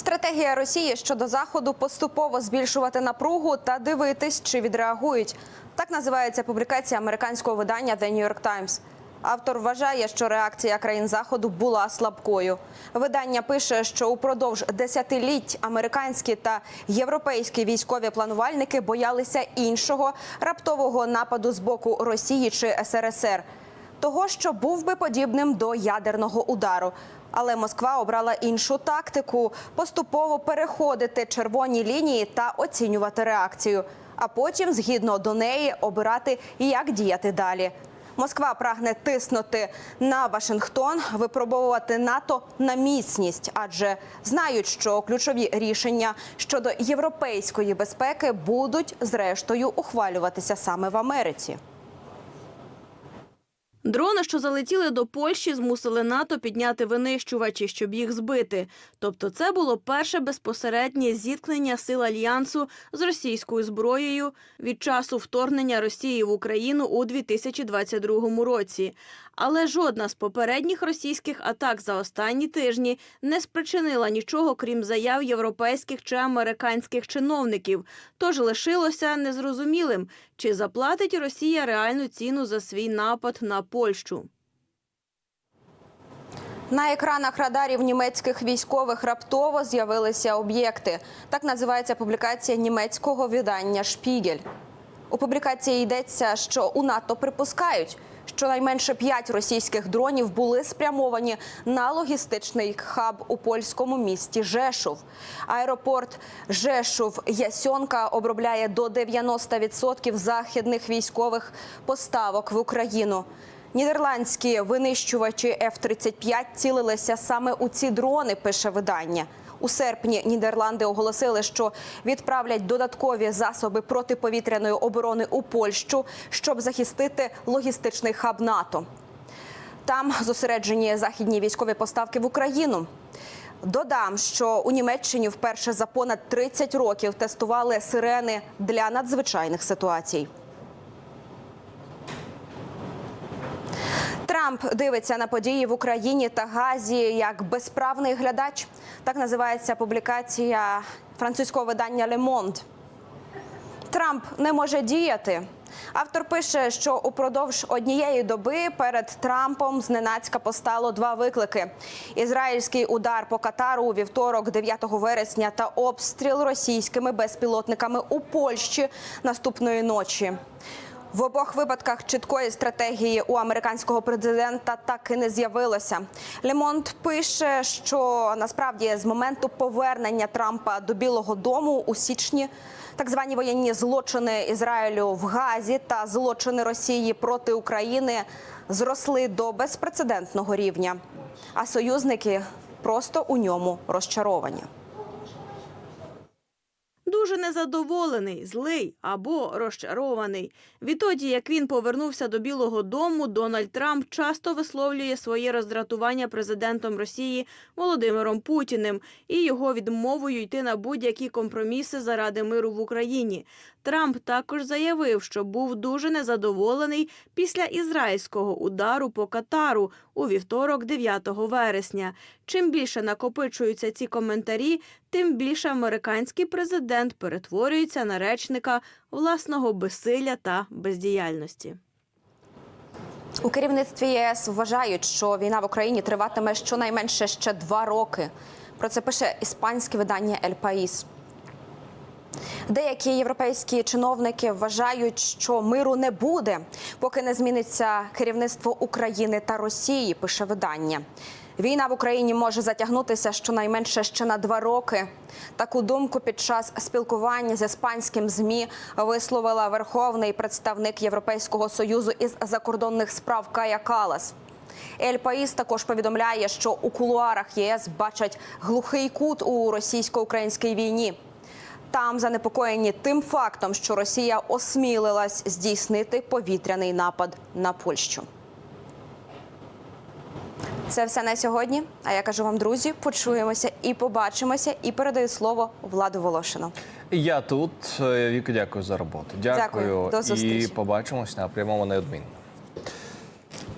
Стратегія Росії щодо заходу поступово збільшувати напругу та дивитись, чи відреагують. Так називається публікація американського видання The New York Times. Автор вважає, що реакція країн заходу була слабкою. Видання пише, що упродовж десятиліть американські та європейські військові планувальники боялися іншого раптового нападу з боку Росії чи СРСР того, що був би подібним до ядерного удару. Але Москва обрала іншу тактику поступово переходити червоні лінії та оцінювати реакцію, а потім, згідно до неї, обирати, як діяти далі. Москва прагне тиснути на Вашингтон, випробовувати НАТО на міцність, адже знають, що ключові рішення щодо європейської безпеки будуть зрештою ухвалюватися саме в Америці. Дрони, що залетіли до Польщі, змусили НАТО підняти винищувачі, щоб їх збити. Тобто, це було перше безпосереднє зіткнення сил альянсу з російською зброєю від часу вторгнення Росії в Україну у 2022 році. Але жодна з попередніх російських атак за останні тижні не спричинила нічого, крім заяв європейських чи американських чиновників. Тож лишилося незрозумілим, чи заплатить Росія реальну ціну за свій напад на Польщу. На екранах радарів німецьких військових раптово з'явилися об'єкти. Так називається публікація німецького видання Шпігель. У публікації йдеться, що у НАТО припускають, що найменше п'ять російських дронів були спрямовані на логістичний хаб у польському місті Жешув. Аеропорт Жешув Ясьонка обробляє до 90% західних військових поставок в Україну. Нідерландські винищувачі F-35 цілилися саме у ці дрони. Пише видання. У серпні Нідерланди оголосили, що відправлять додаткові засоби протиповітряної оборони у Польщу, щоб захистити логістичний хаб НАТО. Там зосереджені західні військові поставки в Україну. Додам, що у Німеччині вперше за понад 30 років тестували сирени для надзвичайних ситуацій. Трамп дивиться на події в Україні та Газі як безправний глядач. Так називається публікація французького видання Le Monde. Трамп не може діяти. Автор пише, що упродовж однієї доби перед Трампом зненацька постало два виклики: ізраїльський удар по Катару у вівторок, 9 вересня, та обстріл російськими безпілотниками у Польщі наступної ночі. В обох випадках чіткої стратегії у американського президента так і не з'явилося. Лемонт пише, що насправді з моменту повернення Трампа до Білого Дому у січні так звані воєнні злочини Ізраїлю в Газі та злочини Росії проти України зросли до безпрецедентного рівня. А союзники просто у ньому розчаровані. Дуже незадоволений, злий або розчарований. Відтоді, як він повернувся до Білого Дому, Дональд Трамп часто висловлює своє роздратування президентом Росії Володимиром Путіним і його відмовою йти на будь-які компроміси заради миру в Україні. Трамп також заявив, що був дуже незадоволений після ізраїльського удару по Катару у вівторок, 9 вересня. Чим більше накопичуються ці коментарі, тим більше американський президент перетворюється на речника власного безсилля та бездіяльності. У керівництві ЄС вважають, що війна в Україні триватиме щонайменше ще два роки. Про це пише іспанське видання «Ель Паїс». Деякі європейські чиновники вважають, що миру не буде, поки не зміниться керівництво України та Росії. Пише видання. Війна в Україні може затягнутися щонайменше ще на два роки. Таку думку під час спілкування з іспанським змі висловила верховний представник Європейського союзу із закордонних справ Кая Калас. Ель Паїс також повідомляє, що у кулуарах ЄС бачать глухий кут у російсько-українській війні. Там занепокоєні тим фактом, що Росія осмілилась здійснити повітряний напад на Польщу. Це все на сьогодні. А я кажу вам, друзі, почуємося і побачимося. І передаю слово Владу Волошину. Я тут. Е, Віка, дякую за роботу. Дякую. Дякую. До зустрічі. І побачимось на прямому неодмінно.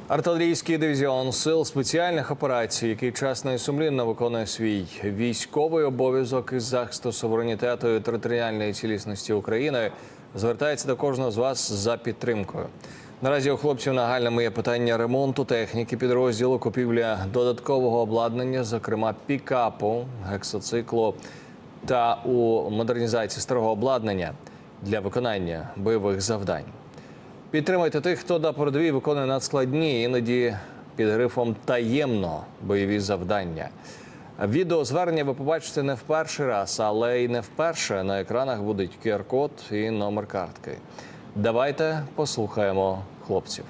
Артилерійський дивізіон сил спеціальних операцій, який чесно і сумлінно виконує свій військовий обов'язок із захисту суверенітету і територіальної цілісності України, звертається до кожного з вас за підтримкою. Наразі у хлопців нагальним є питання ремонту техніки підрозділу, купівля додаткового обладнання, зокрема пікапу, гексоциклу та у модернізації старого обладнання для виконання бойових завдань. Підтримайте тих, хто на передовій виконує надскладні, іноді під грифом таємно бойові завдання. Відеозвернення ви побачите не в перший раз, але й не вперше. На екранах будуть QR-код і номер картки. Давайте послухаємо хлопців.